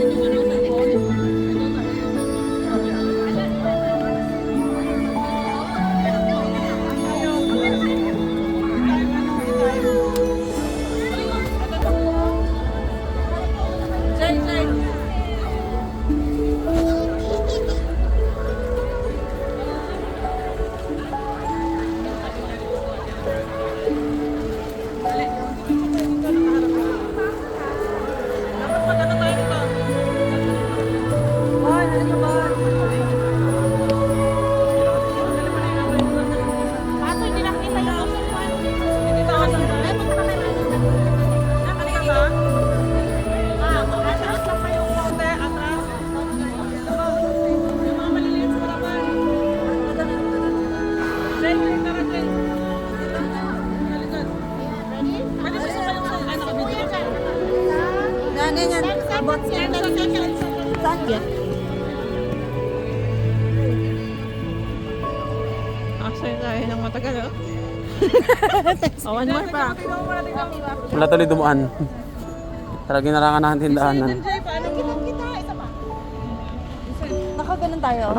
Thank you. Yan. Abot siya. Saan yan? Aksay tayo ng matagal, oh. oh, one pa. Wala tuloy dumaan. Talagang ginarangan natin tindahanan. Jay, paano mo? Kita, isa pa. Nakaganon tayo.